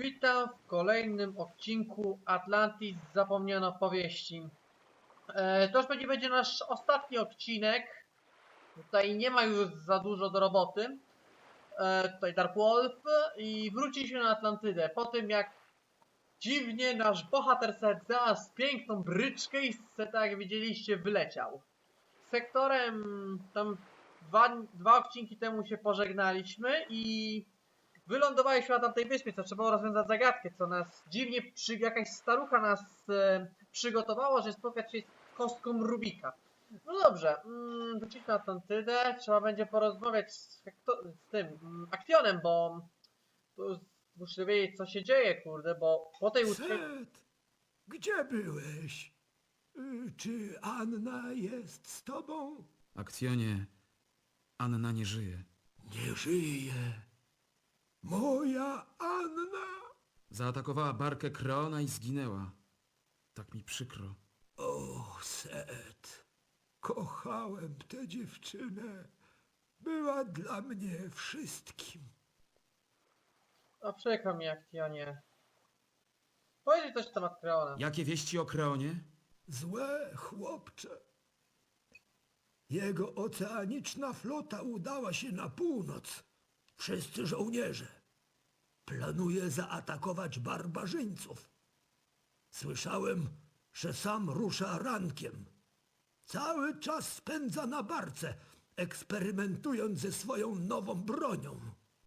Witam w kolejnym odcinku Atlantis Zapomniano Powieści. E, to już będzie, będzie nasz ostatni odcinek. Tutaj nie ma już za dużo do roboty. E, tutaj Dark Wolf i wróciliśmy na Atlantydę po tym jak dziwnie nasz bohater sobie znalazł piękną bryczkę i tak jak widzieliście wyleciał. Sektorem tam dwa, dwa odcinki temu się pożegnaliśmy i wylądowaliśmy na tamtej wyspie, co trzeba było rozwiązać zagadkę, co nas dziwnie, przy, jakaś starucha nas e, przygotowała, że spotkać się z kostką Rubika. No dobrze, mm, wróciliśmy na Atlantydę, trzeba będzie porozmawiać z, z tym mm, Aktionem, bo tu muszę wiedzieć co się dzieje, kurde, bo po tej uczcie... Seth, gdzie byłeś? Y, Czy Anna jest z tobą? Akcjonie, Anna nie żyje. Nie żyje. Moja Anna. Zaatakowała barkę Kreona i zginęła. Tak mi przykro. O, Seth, kochałem tę dziewczynę. Była dla mnie wszystkim. A przykro mi Aktionie. Powiedz coś na temat Kreona. Jakie wieści o Kreonie? Złe chłopcze. Jego oceaniczna flota udała się na północ. Wszyscy żołnierze. Planuje zaatakować barbarzyńców. Słyszałem, że sam rusza rankiem. Cały czas spędza na barce, eksperymentując ze swoją nową bronią.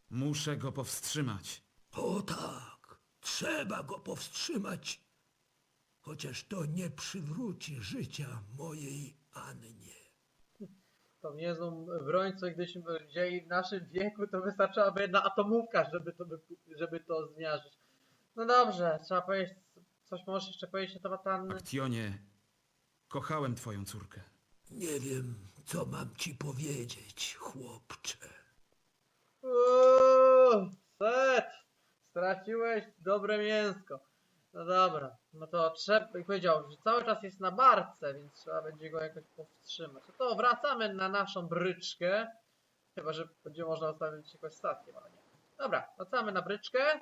Muszę go powstrzymać. O tak, trzeba go powstrzymać. Chociaż to nie przywróci życia mojej Annie. Tą niezłą broń, co gdybyśmy wzięli w naszym wieku, to wystarczyłaby jedna atomówka, żeby to, żeby to zmiażdżyć. No dobrze, trzeba powiedzieć, coś możesz jeszcze powiedzieć na temat Anny? Akcjonie, kochałem twoją córkę. Nie wiem, co mam ci powiedzieć, chłopcze. Uuu, Set! Straciłeś dobre mięsko. No dobra, no to trzeba, powiedział, że cały czas jest na barce, więc trzeba będzie go jakoś powstrzymać. No to wracamy na naszą bryczkę. Chyba, że będzie można ustawić jakoś statkiem, ale nie. Dobra, wracamy na bryczkę.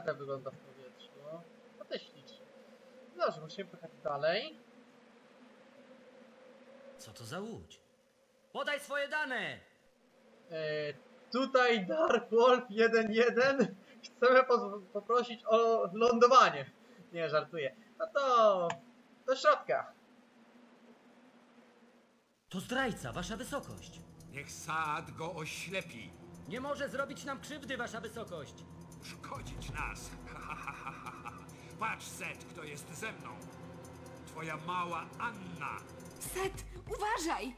Tak wygląda w powietrzu. No, to też ślicznie. Dobrze, musimy pojechać dalej. Co to za łódź? Podaj swoje dane! E, tutaj Dark Wolf 1.1 chcemy poprosić o lądowanie. Nie, żartuję. No to do środka. To zdrajca, wasza wysokość. Niech Saad go oślepi, Nie może zrobić nam krzywdy, wasza wysokość. Szkodzić nas. Patrz, Set, kto jest ze mną. Twoja mała Anna. Set, uważaj!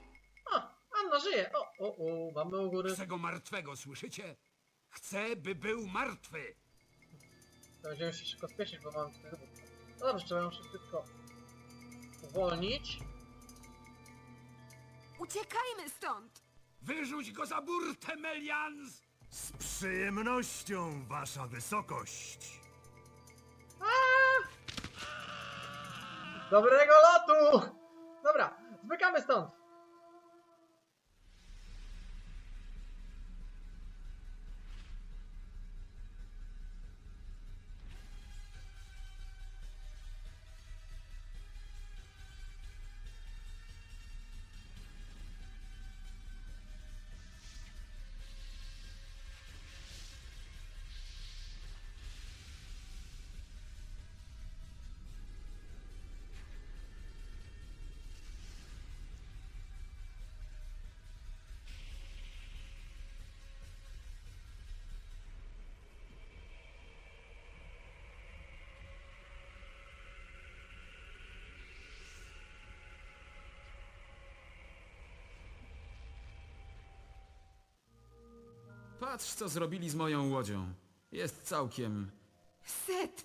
O, Anna żyje. O, o, o, mamy u góry. Chcę go martwego, słyszycie? Chcę, by był martwy. To Będziemy się szybko spieszyć, bo mam tutaj. No dobrze, trzeba ją szybko uwolnić. Uciekajmy stąd! Wyrzuć go za burtę, Melians! Z przyjemnością, wasza wysokość. Dobrego lotu! Dobra, zmykamy stąd. Patrz, co zrobili z moją łodzią. Jest całkiem... Set,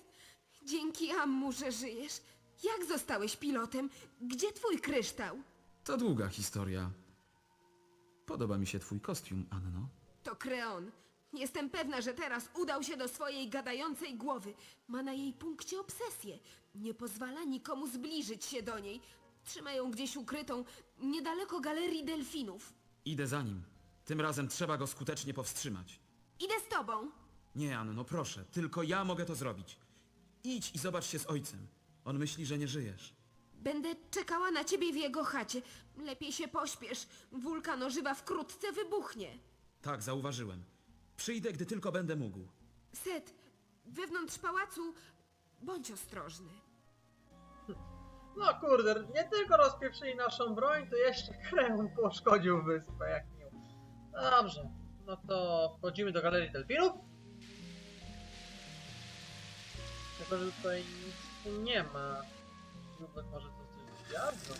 dzięki Ammu, że żyjesz. Jak zostałeś pilotem? Gdzie twój kryształ? To długa historia. Podoba mi się twój kostium, Anno. To Kreon. Jestem pewna, że teraz udał się do swojej gadającej głowy. Ma na jej punkcie obsesję. Nie pozwala nikomu zbliżyć się do niej. Trzyma ją gdzieś ukrytą, niedaleko galerii delfinów. Idę za nim. Tym razem trzeba go skutecznie powstrzymać. Idę z tobą. Nie, Anno, proszę, tylko ja mogę to zrobić. Idź i zobacz się z ojcem. On myśli, że nie żyjesz. Będę czekała na ciebie w jego chacie. Lepiej się pośpiesz. Wulkan ożywa wkrótce wybuchnie. Tak, zauważyłem. Przyjdę, gdy tylko będę mógł. Set, wewnątrz pałacu bądź ostrożny. No kurde, nie tylko rozpieprzyli naszą broń, to jeszcze Kreon poszkodził wyspę, jak. Dobrze, no to wchodzimy do Galerii Delfinów. Tylko, że tutaj nic nie ma. No może to coś zjadzą.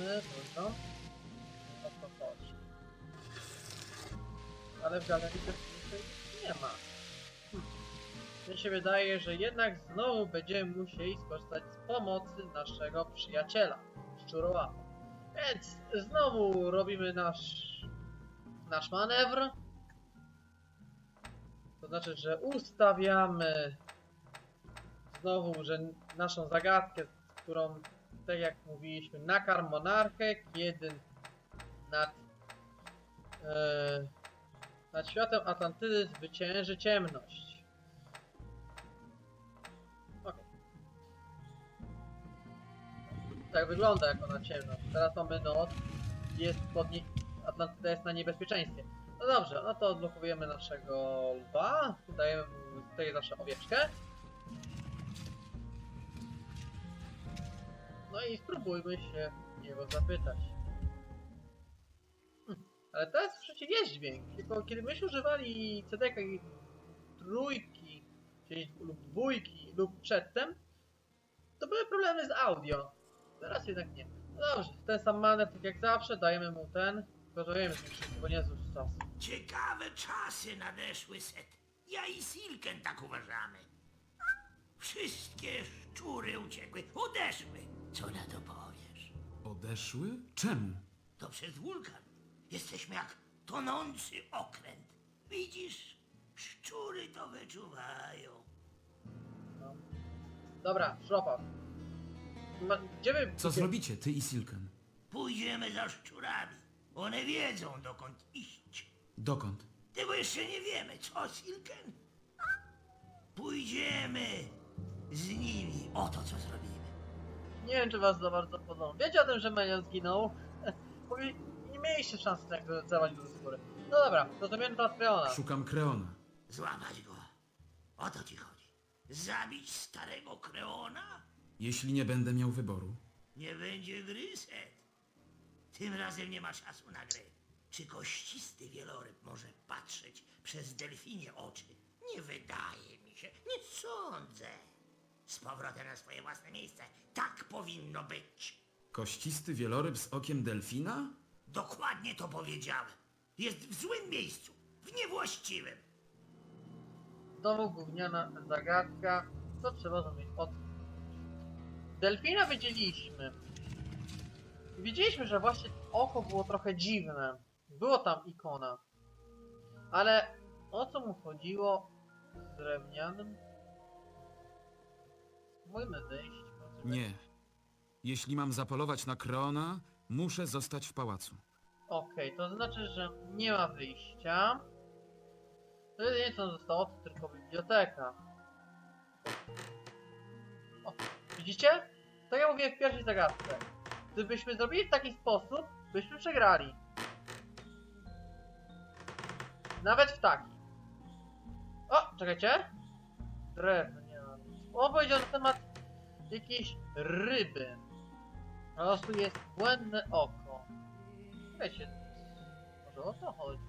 Wracamy, trudno. O to. Ale w galerii też nie ma. Mi się wydaje, że jednak znowu będziemy musieli skorzystać z pomocy naszego przyjaciela, Szczurołapa. Więc znowu robimy nasz, nasz manewr. To znaczy, że ustawiamy znowu, że naszą zagadkę, którą, tak jak mówiliśmy, nakarm monarchę, kiedy nad, e, nad światem Atlantydy zwycięży ciemność. Okej. Tak wygląda jako na ciemność. Teraz mamy noc, jest pod nie... Atlantyda jest na niebezpieczeństwie. No dobrze, no to odblokujemy naszego lwa, dajemy tutaj zawsze owieczkę. No i spróbujmy się jego zapytać. Hm, Ale teraz przecież jest dźwięk, tylko kiedy myśmy używali CDK i trójki, czyli lub dwójki lub przedtem, to były problemy z audio. Teraz jednak nie. No dobrze, ten sam manewr, tak jak zawsze, dajemy mu ten, wiemy, że szybko, bo nie zuż czas. Ciekawe czasy nadeszły, Set. Ja i Silken tak uważamy. Wszystkie szczury uciekły, odeszły. Co na to powiesz? Odeszły? Czemu? To przez wulkan. Jesteśmy jak tonący okręt. Widzisz? Szczury to wyczuwają. Dobra, szropa. Ma, gdzie my... Co zrobicie, ty i Silken? Pójdziemy za szczurami. One wiedzą, dokąd iść. Dokąd? Tego jeszcze nie wiemy, co, Silken? Pójdziemy z nimi. Oto co zrobimy. Nie wiem, czy was za bardzo podoba. Wiecie o tym, że Melion zginął? Powie- nie mieliście szansy tak zawać do skóry. No dobra, to zmienię teraz Kreona. Szukam Kreona. Złamać go. O to ci chodzi. Zabić starego Kreona? Jeśli nie będę miał wyboru. Nie będzie gry, Set. Tym razem nie ma czasu na gry. Czy kościsty wieloryb może patrzeć przez delfinie oczy? Nie wydaje mi się. Nie sądzę. Z powrotem na swoje własne miejsce. Tak powinno być. Kościsty wieloryb z okiem delfina? Dokładnie to powiedziałem. Jest w złym miejscu. W niewłaściwym. Znowu gówniana zagadka. Co trzeba zrobić? Od... Delfina widzieliśmy. Widzieliśmy, że właśnie oko było trochę dziwne. Było tam ikona. Ale o co mu chodziło z drewnianym? Wyjść. Nie. Jeśli mam zapolować na Kreona, muszę zostać w pałacu. Okej, to znaczy, że nie ma wyjścia. To jedynie co zostało, to tylko biblioteka. O, widzicie? Tak jak mówiłem w pierwszej zagadce. Gdybyśmy zrobili w taki sposób, byśmy przegrali. Nawet w taki. O, czekajcie. Drewno. On powiedział na temat jakiejś ryby. Po prostu jest błędne oko. Wiecie, może o to chodzi.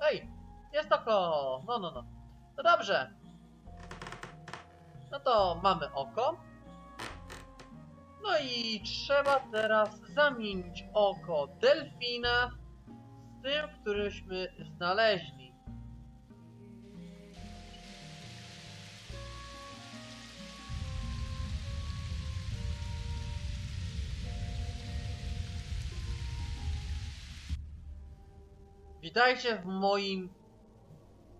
Ej, jest oko! No, no, no. No dobrze. No to mamy oko. No i trzeba teraz zamienić oko delfina z tym, któryśmy znaleźli. Witajcie w moim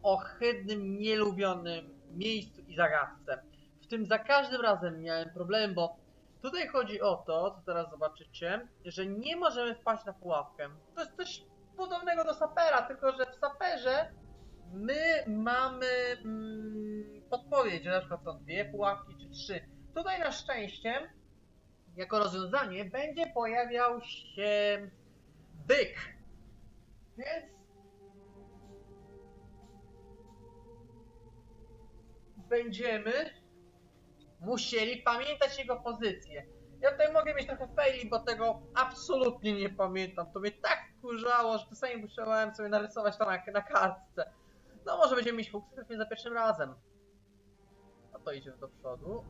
ohydnym, nielubionym miejscu i zagadce. W tym za każdym razem miałem problem, bo tutaj chodzi o to, co teraz zobaczycie, że nie możemy wpaść na pułapkę. To jest coś podobnego do sapera, tylko że w saperze my mamy mm, podpowiedź, że na przykład są dwie pułapki czy trzy. Tutaj na szczęście, jako rozwiązanie, będzie pojawiał się byk. Więc będziemy musieli pamiętać jego pozycję. Ja tutaj mogę mieć trochę faili, bo tego absolutnie nie pamiętam. To mnie tak kurzało, że czasami musiałem sobie narysować to na, kartce. No może będziemy mieć sukces za pierwszym razem. A to idziemy do przodu.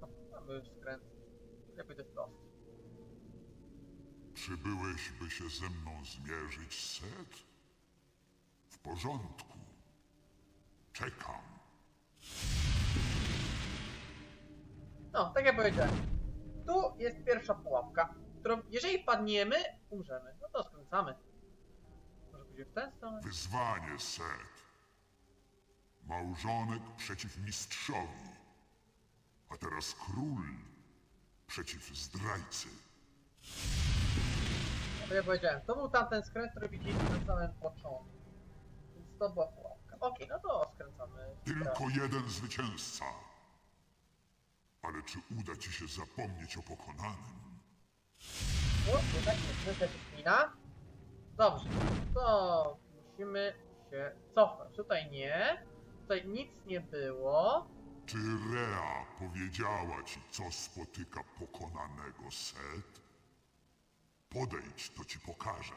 No, mamy skręt. Ja pójdę wprost. Przybyłeś, by się ze mną zmierzyć, Set? W porządku. Czekam. No, tak jak powiedziałem. Tu jest pierwsza pułapka, którą jeżeli padniemy, umrzemy. No to skręcamy. Może pójdzie w tę stronę? Wyzwanie, Set. Małżonek przeciw mistrzowi. A teraz król przeciw zdrajcy. No to ja powiedziałem, to był tamten skręt, który widzieliśmy na samym początku. Więc to była pułapka. Okej, no to skręcamy. Tylko jeden zwycięzca. Ale czy uda ci się zapomnieć o pokonanym? O, jednak nie się spina. Dobrze, to musimy się cofnąć. Tutaj nie. Tutaj nic nie było. Czy Rea powiedziała ci, co spotyka pokonanego, Set? Podejdź, to ci pokażę.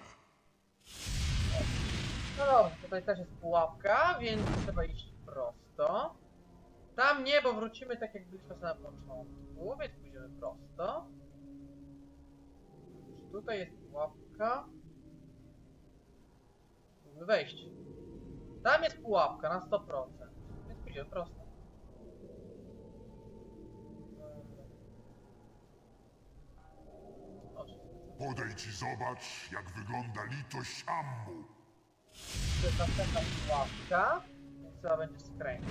No dobrze, tutaj też jest pułapka, więc trzeba iść prosto. Tam nie, bo wrócimy tak jak byliśmy na początku, więc pójdziemy prosto. Tutaj jest pułapka. Wejść. Tam jest pułapka na 100%, więc pójdziemy prosto. Podejdź i zobacz, jak wygląda litość Ammu. To jest następna pułapka, trzeba będzie skręcić.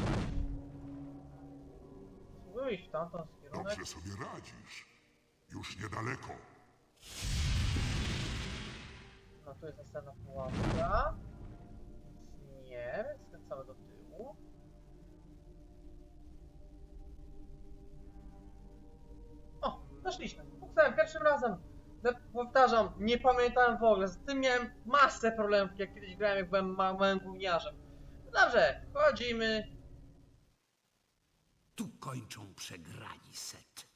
Spróbuję iść w tamtą kierunek. Dobrze sobie radzisz. Już niedaleko. No tu jest następna pułapka. Nic nie, skręcamy do tyłu. O, doszliśmy. Uksałem pierwszym razem. No, powtarzam, nie pamiętałem w ogóle. Z tym miałem masę problemów, jak kiedyś grałem, jak byłem ma małym gówniarzem. Dobrze, wchodzimy. Tu kończą przegrani set.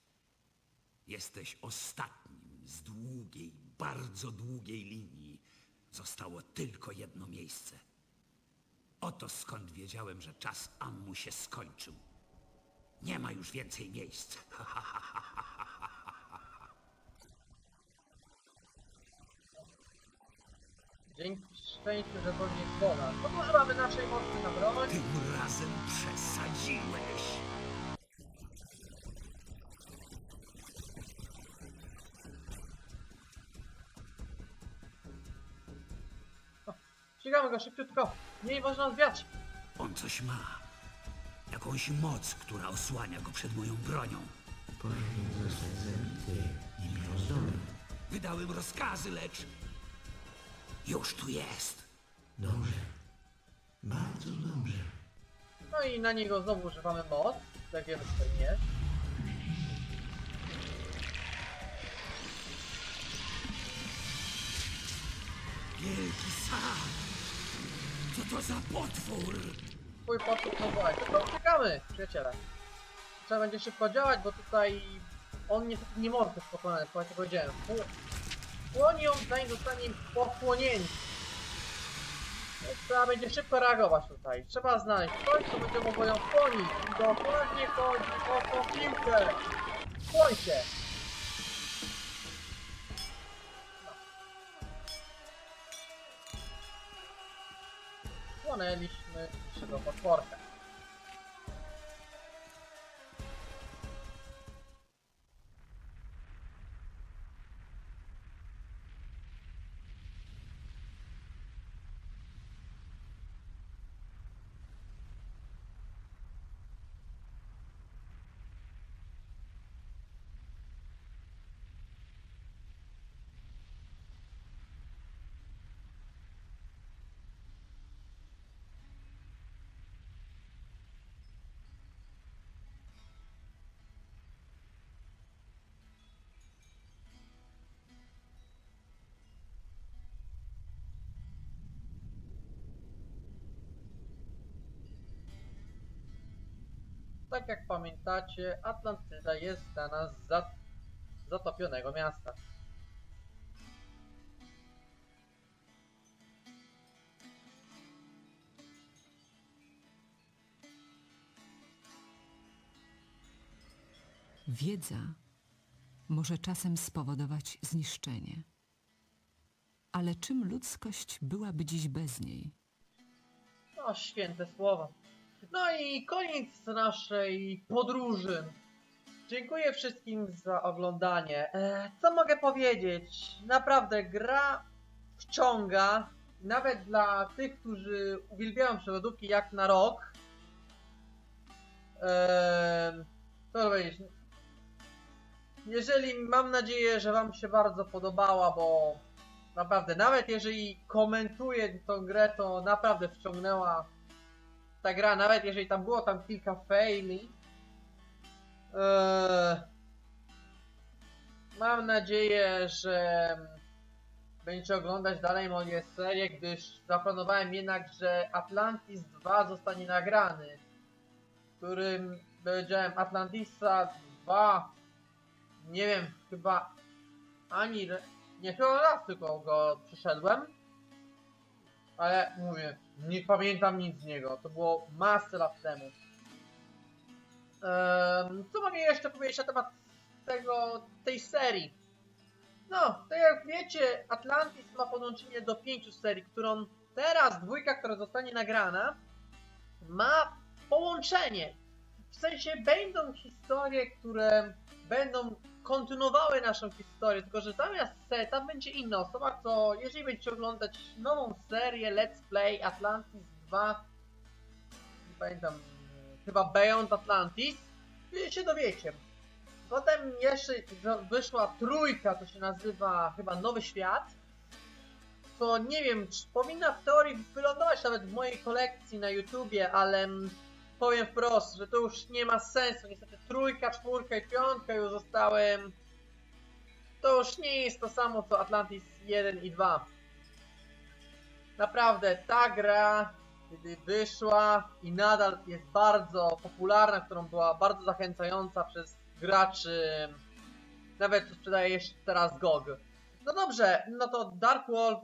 Jesteś ostatnim z długiej, bardzo długiej linii. Zostało tylko jedno miejsce. Oto skąd wiedziałem, że czas Ammu się skończył. Nie ma już więcej miejsc. Dzięki szczęściu, że to nie Bola. Używamy naszej mocy na broń. Tym razem przesadziłeś. Ścigamy go szybciutko. Nie można zwiać. On coś ma. Jakąś moc, która osłania go przed moją bronią. Powinien zostać zabity nim rozdumem. Wydałem rozkazy, lecz... Już tu jest. No i na niego znowu używamy moc. Jak wiemy, co to jest. Wielki sam! Co to za potwór? Twój potwór no właśnie. To uciekamy, przyjaciele. Trzeba będzie szybko działać, bo tutaj on niestety nie może być pokonany, tak jak powiedziałem. Płonie on, zanim zostanie pochłonięty. Więc Trzeba będzie szybko reagować tutaj. Trzeba znaleźć coś, co będzie mogło ją płonić. Dokładnie chodzi o tą piłkę. Płoń się! Naszego potworka. Tak jak pamiętacie, Atlantyda jest z za zatopionego miasta. Wiedza może czasem spowodować zniszczenie. Ale czym ludzkość byłaby dziś bez niej? No, święte słowa. No i koniec naszej podróży. Dziękuję wszystkim za oglądanie. E, co mogę powiedzieć? Naprawdę gra wciąga. Nawet dla tych, którzy uwielbiają przygodówki jak na rok. E, co powiedzieć? Jeżeli mam nadzieję, że Wam się bardzo podobała, bo naprawdę, nawet jeżeli komentuję tą grę, to naprawdę wciągnęła ta gra, nawet jeżeli tam było tam kilka faili. Eee, mam nadzieję, że będziecie oglądać dalej moje serie, gdyż zaplanowałem jednak, że Atlantis 2 zostanie nagrany, którym powiedziałem Atlantisa 2, nie wiem, chyba ani, nie chyba raz tylko go przeszedłem, ale mówię, nie pamiętam nic z niego. To było masę lat temu. Ehm, co mogę jeszcze powiedzieć na temat tego, tej serii? No, tak jak wiecie, Atlantis ma podłączenie do pięciu serii, którą teraz dwójka, która zostanie nagrana, ma połączenie. W sensie będą historie, które będą kontynuowały naszą historię, tylko że zamiast seta będzie inna osoba, co jeżeli będziecie oglądać nową serię Let's Play Atlantis 2, nie pamiętam, chyba Beyond Atlantis, wy się dowiecie. Potem jeszcze wyszła trójka, to się nazywa chyba Nowy Świat, co nie wiem, czy powinna w teorii wylądować nawet w mojej kolekcji na YouTubie, ale mm, powiem wprost, że to już nie ma sensu. Niestety trójka, czwórka i piątka już zostały. To już nie jest to samo co Atlantis 1 i 2. Naprawdę, ta gra, kiedy wyszła i nadal jest bardzo popularna, którą była bardzo zachęcająca przez graczy, nawet sprzedaje jeszcze teraz GOG. No dobrze, no to Dark Wolf